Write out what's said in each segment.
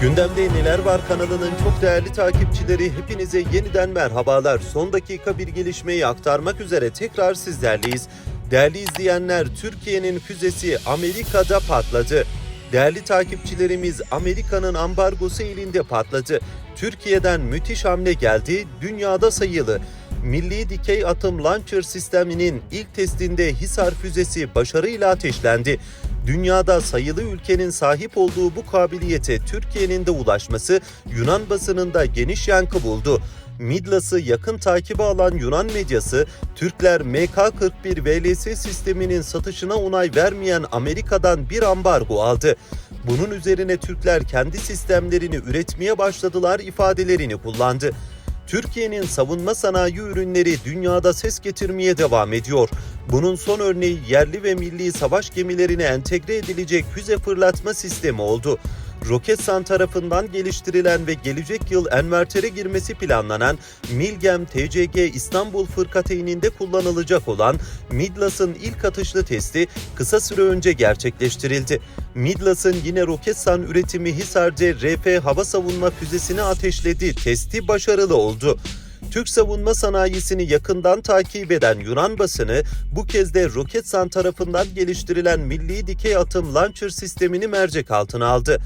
Gündemde Neler Var kanalının çok değerli takipçileri hepinize yeniden merhabalar. Son dakika bir gelişmeyi aktarmak üzere tekrar sizlerleyiz. Değerli izleyenler Türkiye'nin füzesi Amerika'da patladı. Değerli takipçilerimiz Amerika'nın ambargosu elinde patladı. Türkiye'den müthiş hamle geldi, dünyada sayılı. Milli Dikey Atım Launcher sisteminin ilk testinde Hisar füzesi başarıyla ateşlendi. Dünyada sayılı ülkenin sahip olduğu bu kabiliyete Türkiye'nin de ulaşması Yunan basınında geniş yankı buldu. Midlas'ı yakın takibe alan Yunan medyası, Türkler MK-41 VLS sisteminin satışına onay vermeyen Amerika'dan bir ambargo aldı. Bunun üzerine Türkler kendi sistemlerini üretmeye başladılar ifadelerini kullandı. Türkiye'nin savunma sanayi ürünleri dünyada ses getirmeye devam ediyor. Bunun son örneği yerli ve milli savaş gemilerine entegre edilecek füze fırlatma sistemi oldu. Roketsan tarafından geliştirilen ve gelecek yıl envertere girmesi planlanan Milgem TCG İstanbul Fırkateyninde kullanılacak olan Midlas'ın ilk atışlı testi kısa süre önce gerçekleştirildi. Midlas'ın yine Roketsan üretimi Hisar'da RF hava savunma füzesini ateşledi. Testi başarılı oldu. Türk savunma sanayisini yakından takip eden Yunan basını bu kez de Roketsan tarafından geliştirilen milli dikey atım launcher sistemini mercek altına aldı.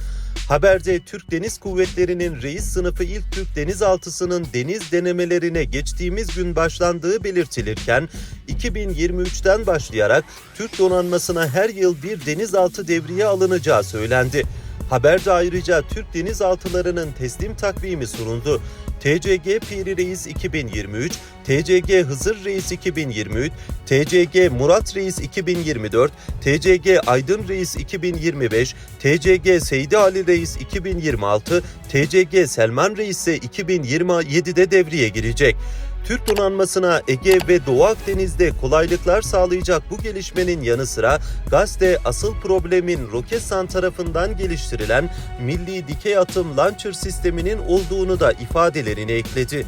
Haberde Türk Deniz Kuvvetleri'nin reis sınıfı ilk Türk denizaltısının deniz denemelerine geçtiğimiz gün başlandığı belirtilirken 2023'ten başlayarak Türk donanmasına her yıl bir denizaltı devriye alınacağı söylendi. Haberde ayrıca Türk denizaltılarının teslim takvimi sunuldu. TCG Piri Reis 2023, TCG Hızır Reis 2023, TCG Murat Reis 2024, TCG Aydın Reis 2025, TCG Seydi Ali Reis 2026, TCG Selman Reis ise 2027'de devreye girecek. Türk donanmasına Ege ve Doğu Akdeniz'de kolaylıklar sağlayacak bu gelişmenin yanı sıra Gazze asıl problemin Roketsan tarafından geliştirilen milli dikey atım launcher sisteminin olduğunu da ifadelerini ekledi.